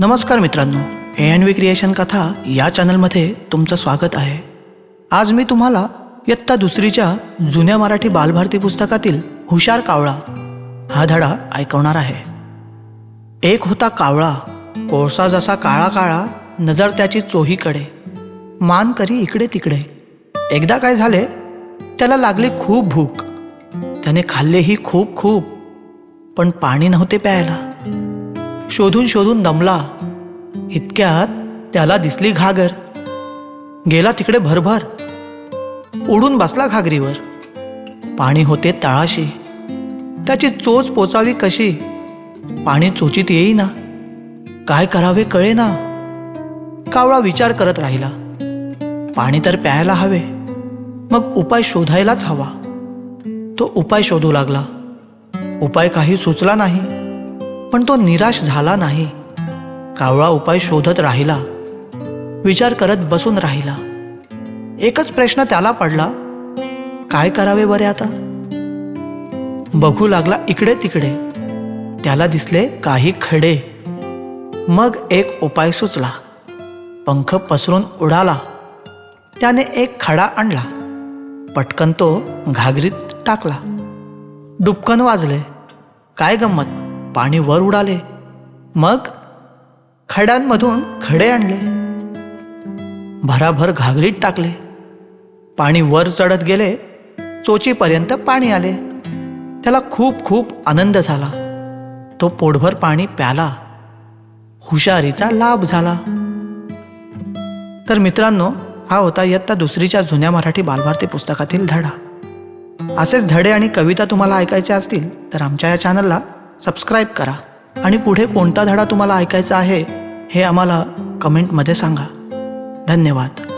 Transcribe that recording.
नमस्कार मित्रांनो A N V creation कथा या चॅनलमध्ये तुमचं स्वागत आहे. आज मी तुम्हाला इयत्ता दुसरीच्या जुन्या मराठी बालभारती पुस्तकातील हुशार कावळा हा धडा ऐकवणार आहे. एक होता कावळा कोळसा जसा काळा काळा नजर त्याची चोहीकडे मान करी इकडे तिकडे. एकदा काय झाले त्याला लागली खूप भूक. त्याने खाल्लेही खूप खूप पण पाणी नव्हते प्यायला. शोधून शोधून दमला. इतक्यात त्याला दिसली घागर. गेला तिकडे भरभर. उडून बसला घागरीवर. पाणी होते तळाशी. त्याची चोच पोचावी कशी? पाणी चोचीत येईना. काय करावे कळे ना कावळा विचार करत राहिला. पाणी तर प्यायला हवे. मग उपाय शोधायलाच हवा. तो उपाय शोधू लागला. उपाय काही सुचला नाही. पण तो निराश झाला नाही. कावळा उपाय शोधत राहिला. विचार करत बसून राहिला. एकच प्रश्न त्याला पडला. काय करावे बरे आता? बघू लागला इकडे तिकडे. त्याला दिसले काही खडे. मग एक उपाय सुचला. पंख पसरून उडाला. त्याने एक खडा आणला. पटकन तो घागरीत टाकला. डुबकन वाजले. काय गंमत? पाणी वर उडाले. मग खड्यांमधून खडे आणले. भराभर घागरीत टाकले. पाणी वर चढत गेले. चोचीपर्यंत पाणी आले. त्याला खूप खूप आनंद झाला. तो पोटभर पाणी प्याला. हुशारीचा लाभ झाला. तर मित्रांनो हा होता इयत्ता दुसरीच्या जुन्या मराठी बालभारती पुस्तकातील धडा. असेच धडे आणि कविता तुम्हाला ऐकायच्या असतील तर आमच्या या चॅनलला सबस्क्राईब करा. आणि पुढे कोणता धडा तुम्हाला ऐकायचा आहे हे आम्हाला कमेंटमध्ये सांगा. धन्यवाद.